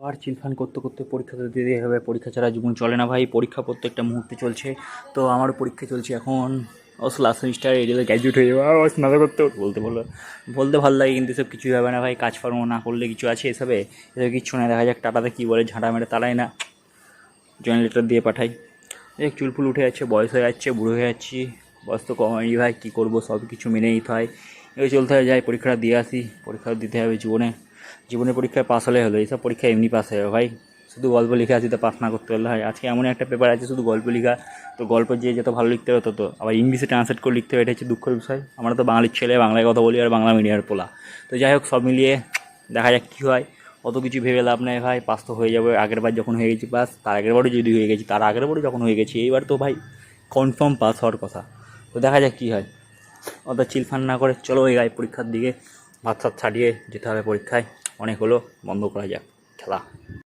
আর চিলফান করতে করতে পরীক্ষা তো দিতে হবে। পরীক্ষা ছাড়া জীবন চলে না ভাই, পরীক্ষা প্রত্যেকটা মুহূর্তে চলছে। তো আমার পরীক্ষা চলছে এখন অবশ্য লাস্ট সেমিস্টার এই গ্র্যাজুয়েট হয়ে যাব। আর স্নাতক করতে বলতে বলব বলতে ভালো লাগে কিন্তু এসব কিছুই হবে না ভাই কাজকর্ম না করলে কিছু আছে এসবে? এসব কিচ্ছু না দেখা যাক টাটাতে কী বলে, ঝাঁটা মেরে তালাই না। জয়েন লেটার দিয়ে পাঠাই। দেখ, চুল ফুল উঠে যাচ্ছে, বয়স হয়ে যাচ্ছে, বুড়ো হয়ে যাচ্ছি। বয়স তো কমেনি ভাই, কী করব সব কিছু মেনে নিতে হয়। এই চলতে হয়, যাই, পরীক্ষাটা দিয়ে আসি। পরীক্ষা দিতে হবে জীবনে। জীবনের পরীক্ষায় পাস হলে হলো, এইসব পরীক্ষা এমনি পাস হবে ভাই, শুধু গল্প লিখে আসি তো পাস না করতে পারলে হয় আজকে এমন একটা পেপার আছে, শুধু গল্প লেখা। তো গল্প যে যত ভালো লিখতে হবে তত। আবার ইংলিশে ট্রান্সলেট করে লিখতে হবে, এটা হচ্ছে দুঃখের বিষয়। আমরা তো বাঙালির ছেলে, বাংলায় কথা বলি আর বাংলা মিডিয়ামের পোলা। তো যাই হোক, সব মিলিয়ে দেখা যাক কী হয়। অত কিছু ভেবে লাভ নেই, ভাই। পাস তো হয়ে যাবে, আগের বার যখন হয়ে গেছি পাস তার আগের বারও যদি হয়ে গেছি, তার আগের বারও যখন হয়ে গেছি, এইবার তো ভাই কনফার্ম পাস হওয়ার কথা। তো দেখা যাক কী হয়। অত চিলফান না করে, চলো এই গায়ে পরীক্ষার দিকে ভাত ছাড়িয়ে যেতে হবে পরীক্ষায়। অনেক হলো বন্ধ করা যাক। খেলা।